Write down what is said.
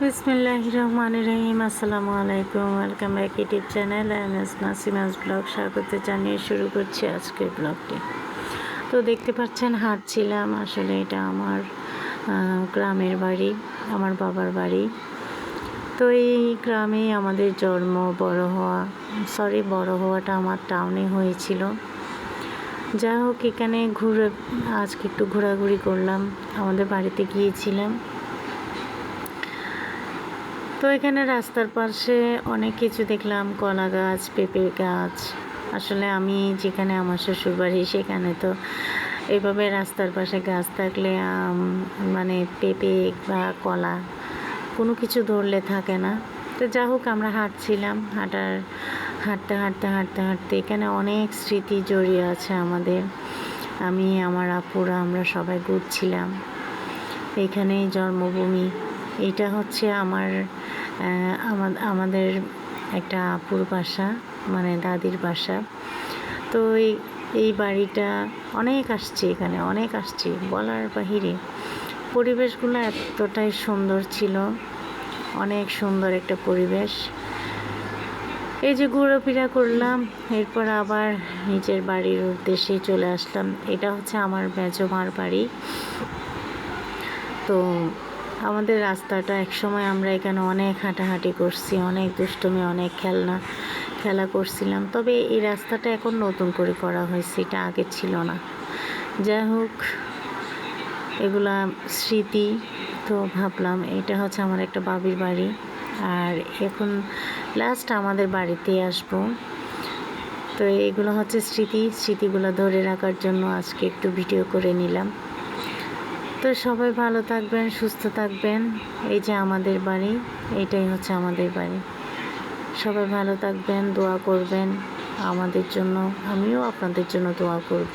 বিসমিল্লাহ রহমান রহিম। আসসালামু আলাইকুম। Welcome back YouTube channel. M S Nasima's blog. স্বাগত জানিয়ে শুরু করছি আজকের ব্লগটি। তো দেখতে পাচ্ছেন, হাঁটছিলাম। আসলে এটা আমার গ্রামের বাড়ি, আমার বাবার বাড়ি। তো এই গ্রামেই আমাদের জন্ম, বড় হওয়া সরি বড় হওয়াটা আমার টাউনে হয়েছিল। যা হোক, এখানে ঘুরে, আজকে একটু ঘোরাঘুরি করলাম। আমাদের বাড়িতে গিয়েছিলাম। তো এখানে রাস্তার পাশে অনেক কিছু দেখলাম, কলা গাছ, পেঁপে গাছ। আসলে আমি যেখানে আমার শ্বশুর বাড়ি, সেখানে তো এভাবে রাস্তার পাশে গাছ থাকলে মানে পেঁপে বা কলা কোনো কিছু ধরলে থাকে না। তো যা হোক, আমরা হাঁটছিলাম, হাঁটার, হাঁটতে হাঁটতে হাঁটতে হাঁটতে এখানে অনেক স্মৃতি জড়িয়ে আছে আমাদের। আমি, আমার আপুরা, আমরা সবাই ঘুরছিলাম। এইখানেই জন্মভূমি। এটা হচ্ছে আমার আমাদের একটা আপুর বাসা মানে দাদির বাসা। তো এই এই বাড়িটা অনেক আসছে এখানে, অনেক আসছে, বলার বাহিরে। পরিবেশগুলো এতটাই সুন্দর ছিল, অনেক সুন্দর একটা পরিবেশ। এই যে ঘোরাফেরা করলাম, এরপর আবার নিজের বাড়ির উদ্দেশ্যে চলে আসলাম। এটা হচ্ছে আমার মেজমার বাড়ি। তো আমাদের রাস্তাটা একসময় আমরা এখানে অনেক হাঁটাহাঁটি করছি, অনেক দুষ্টুমি, অনেক খেলনা, খেলা করছিলাম। তবে এই রাস্তাটা এখন নতুন করে করা হয়েছে, এটা আগে ছিল না। যাই হোক, এগুলা স্মৃতি তো ভাবলাম, এটা হচ্ছে আমার একটা বাবির বাড়ি। আর এখন লাস্ট আমাদের বাড়িতে আসব। তো এগুলো হচ্ছে স্মৃতি, স্মৃতিগুলো ধরে রাখার জন্য আজকে একটু ভিডিও করে নিলাম। তো সবাই ভালো থাকবেন, সুস্থ থাকবেন। এই যে আমাদের বাড়ি এটাই হচ্ছে আমাদের বাড়ি। সবাই ভালো থাকবেন, দোয়া করবেন। আমাদের জন্য, আমিও আপনাদের জন্য দোয়া করব।